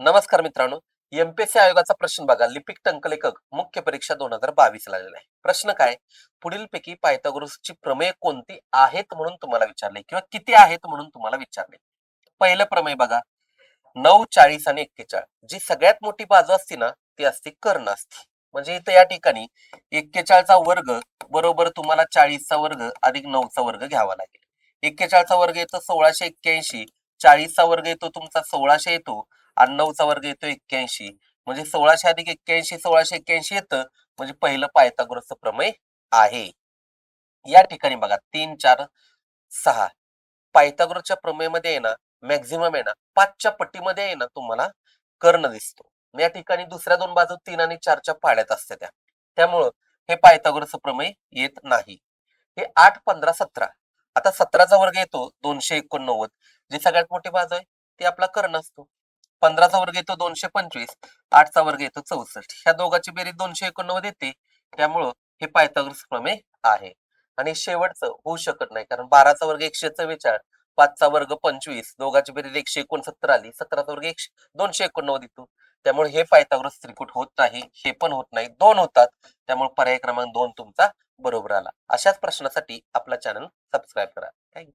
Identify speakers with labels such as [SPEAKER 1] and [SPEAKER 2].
[SPEAKER 1] नमस्कार मित्रांनो एमपीएससी आयोगाचा प्रश्न बघा. लिपिक टंकलेखक मुख्य परीक्षा दोन हजार बावीस ला आहे. प्रश्न काय? पुढीलपैकी पायथागोरसची प्रमेय कोणती आहेत म्हणून तुम्हाला विचारले किंवा किती आहेत म्हणून तुम्हाला विचारले. पहिलं प्रमेय बघा. नऊ चाळीस आणि एक्केचाळीस. जी सगळ्यात मोठी बाजू असते ना ती असते कर्ण असते. म्हणजे इथं या ठिकाणी एक्केचाळचा वर्ग बरोबर तुम्हाला चाळीसचा वर्ग अधिक नऊचा वर्ग घ्यावा लागेल. एक्केचाळचा वर्ग येतो सोळाशे एक्क्याऐंशी. चाळीसचा वर्ग येतो तुमचा सोळाशे येतो. आणि नऊचा वर्ग येतो एक्क्याऐंशी. म्हणजे सोळाशे अधिक एक्क्याऐंशी सोळाशे एक्क्याऐंशी येतं. म्हणजे पहिलं पायथागोरसचं प्रमेय आहे. या ठिकाणी बघा तीन चार सहा. पायथागोरसच्या प्रमेयमध्ये आहे ना मॅक्झिमम आहे ना पाचच्या पट्टीमध्ये आहे ना तुम्हाला कर्ण दिसतो. या ठिकाणी दुसऱ्या दोन बाजू तीन आणि चारच्या पाड्यात असते त्या. त्यामुळं हे पायथागोरसचं प्रमेय येत नाही. हे आठ पंधरा सतरा. आता सतराचा वर्ग येतो दोनशे एकोणनव्वद. जी सगळ्यात मोठी बाजू आहे ती आपला कर्ण असतो. पंधराचा वर्ग येतो दोनशे पंचवीस आठचा वर्ग येतो चौसष्ट. ह्या दोघांची बेरीज दोनशे एकोणनव्वद येते. त्यामुळं हे पायथागोरस प्रमेय आहे. आणि शेवटचं होऊ शकत नाही कारण बाराचा वर्ग एकशे चव्वेचाळ पाचचा वर्ग पंचवीस दोघांची बेरीज एकशे एकोणसत्तर आली सतराचा वर्ग एकशे दोनशे एकोणनव्वद येतो. त्यामुळे हे पायथागोरस त्रिकूट होत नाही हे पण होत नाही दोन होतात. त्यामुळे पर्याय क्रमांक दोन तुमचा बरोबर आला. अशाच प्रश्नासाठी आपला चॅनल सबस्क्राईब करा. थँक्यू.